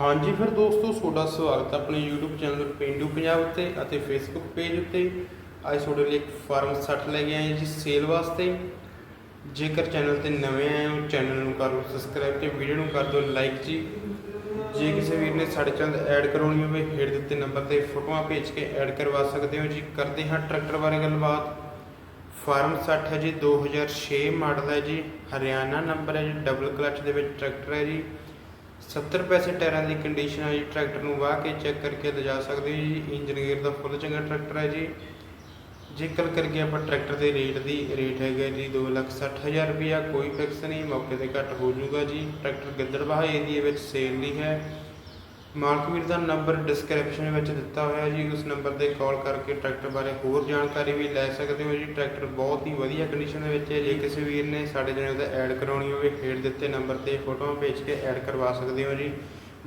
ਹਾਂਜੀ, ਫਿਰ ਦੋਸਤੋ, ਤੁਹਾਡਾ ਸਵਾਗਤ ਹੈ ਆਪਣੇ YouTube ਚੈਨਲ ਪਿੰਡੂ ਪੰਜਾਬ ਉੱਤੇ ਅਤੇ Facebook ਪੇਜ ਉੱਤੇ। ਅੱਜ ਤੁਹਾਡੇ ਲਈ ਇੱਕ ਫਾਰਮ 60 ਲੈ ਕੇ ਆਏ ਜੀ ਸੇਲ ਵਾਸਤੇ। ਜੇਕਰ ਚੈਨਲ ਤੇ ਨਵੇਂ ਆਏ ਹੋ, ਚੈਨਲ ਨੂੰ ਕਰ ਲਓ ਸਬਸਕ੍ਰਾਈਬ ਤੇ ਵੀਡੀਓ ਨੂੰ ਕਰ ਦਿਓ ਲਾਈਕ ਜੀ। ਜੇ ਕਿਸੇ ਵੀਰ ਨੇ ਸਾਡੇ ਚੈਨਲ ਐਡ ਕਰਾਉਣੀ ਹੋਵੇ, ਹੇਠ ਦਿੱਤੇ ਨੰਬਰ ਤੇ ਫੋਟੋਆਂ ਭੇਜ ਕੇ ਐਡ ਕਰਵਾ ਸਕਦੇ ਹੋ ਜੀ। ਕਰਦੇ ਹਾਂ ਟਰੈਕਟਰ ਬਾਰੇ ਗੱਲਬਾਤ। ਫਾਰਮ 60 ਹੈ ਜੀ 2006 ਮਾਡਲ ਹੈ ਜੀ। ਹਰਿਆਣਾ ਨੰਬਰ ਹੈ ਜੀ ਡਬਲ ਕਲਚ ਦੇ ਵਿੱਚ ਟਰੈਕਟਰ ਹੈ ਜੀ। 70 ਪੈਸੇ ਟਾਇਰਾਂ ਦੀ ਕੰਡੀਸ਼ਨ ਹੈ ਜੀ ਟਰੈਕਟਰ ਨੂੰ ਵਾਹ ਕੇ ਚੈੱਕ ਕਰਕੇ ਲਿਜਾ ਸਕਦੇ ਹੋ ਜੀ। ਇੰਜਨ ਗੇਅਰ ਦਾ ਫੁੱਲ ਚੰਗਾ ਟਰੈਕਟਰ ਹੈ ਜੀ। ਜੇਕਰ ਕਰਕੇ ਆਪਾਂ ਟਰੈਕਟਰ ਦੇ ਰੇਟ ਦੀ ਰੇਟ ਹੈਗਾ ਜੀ 260000 ਰੁਪਇਆ, ਕੋਈ ਫਿਕਸ ਨਹੀਂ, ਮੌਕੇ ਤੇ ਘੱਟ ਹੋ ਜਾਊਗਾ ਜੀ। ਟਰੈਕਟਰ ਗਿੱਦੜਬਾਹਾ ਏਰੀਏ ਵਿੱਚ ਸੇਲ ਨਹੀਂ ਹੈ। ਮਾਲਕ ਵੀਰ ਦਾ ਨੰਬਰ ਡਿਸਕ੍ਰਿਪਸ਼ਨ ਵਿੱਚ ਦਿੱਤਾ ਹੋਇਆ ਜੀ। ਉਸ ਨੰਬਰ ਤੇ ਕਾਲ ਕਰਕੇ ਟਰੈਕਟਰ ਬਾਰੇ ਹੋਰ ਜਾਣਕਾਰੀ ਵੀ ਲੈ ਸਕਦੇ ਹੋ ਜੀ। ਟਰੈਕਟਰ ਬਹੁਤ ਹੀ ਵਧੀਆ ਕੰਡੀਸ਼ਨ ਦੇ ਵਿੱਚ ਹੈ। ਜੇ ਕਿਸੇ ਵੀਰ ਨੇ ਸਾਡੇ ਚੈਨਲ ਤੇ ਐਡ ਕਰਾਉਣੀ ਹੋਵੇ ਹੇਠ ਦਿੱਤੇ ਨੰਬਰ ਤੇ ਫੋਟੋਆਂ ਭੇਜ ਕੇ ਐਡ ਕਰਵਾ ਸਕਦੇ ਹੋ ਜੀ।